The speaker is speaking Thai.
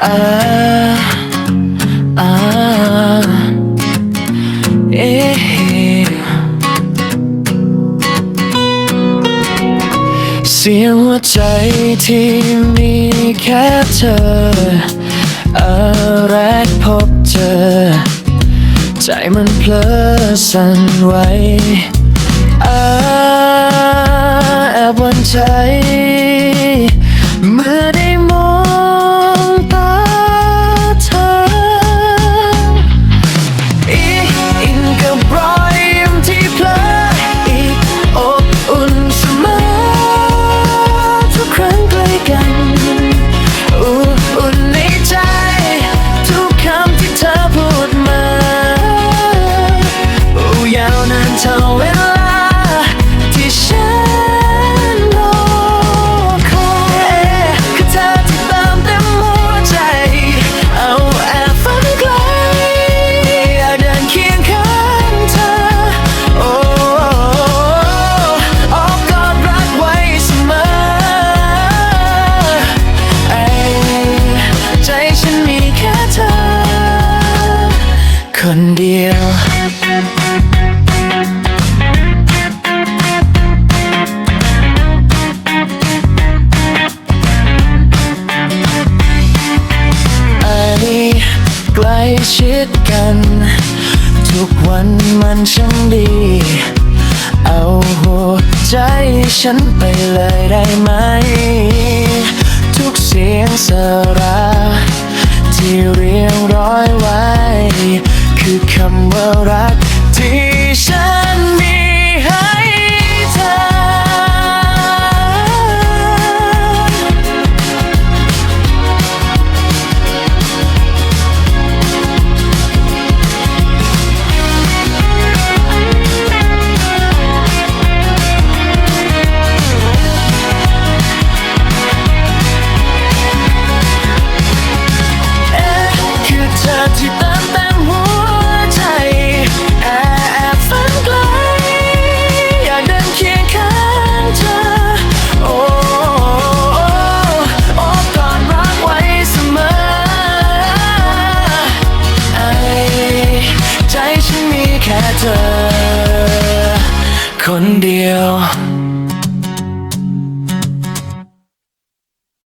เสียงหัวใจที่มีแค่เธออะไรกพบเจอ ใจมันเพลอสั่นไหวอาแอบหวันใจเมื่อไเท่าเวลาที่ฉันรอคอยคือเธอที่เติมเต็มหัวใจ เอาแอบฝันไกลอยากเดินเคียงข้างเธอ โอ้ออกกอดรักไว้เสมอไอ้ใจฉันมีแค่เธอ คนเดียว กล้ชิดกัน ทุกวันมันช่างดี เอาหัวใจฉันไปเลยได้ไหม เธอ คนเดียว